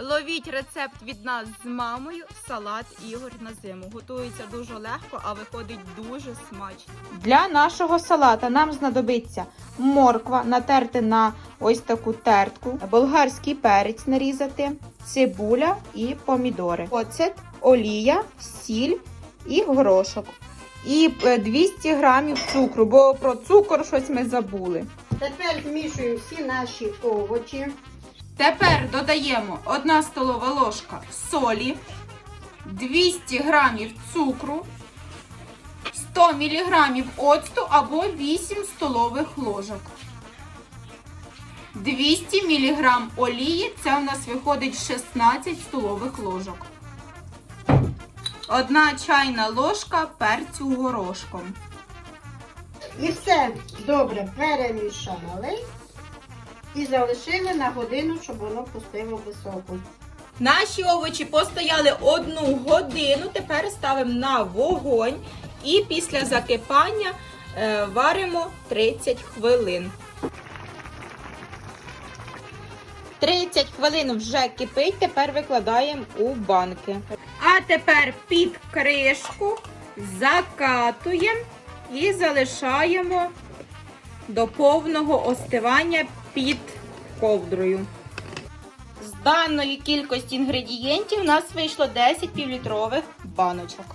Ловіть рецепт від нас з мамою. Салат Ігор на зиму. Готується дуже легко, а виходить дуже смачно. Для нашого салата нам знадобиться морква натерти на ось таку тертку, болгарський перець нарізати, цибуля і помідори, оцет, олія, сіль і горошок. І е, 200 грамів цукру, бо про цукор щось ми забули. Тепер змішуємо всі наші овочі. Тепер додаємо 1 столова ложка солі, 200 грамів цукру, 100 мг оцту або 8 столових ложок. 200 мг олії, це у нас виходить 16 столових ложок. 1 чайна ложка перцю горошком. І все добре перемішали і залишили на годину, щоб воно пустило високу. Наші овочі постояли одну годину. Тепер ставимо на вогонь і після закипання е, варимо 30 хвилин. 30 хвилин вже кипить, тепер викладаємо у банки. А тепер під кришку закатуємо і залишаємо до повного остивання під ковдрою. З даної кількості інгредієнтів у нас вийшло 10 півлітрових баночок.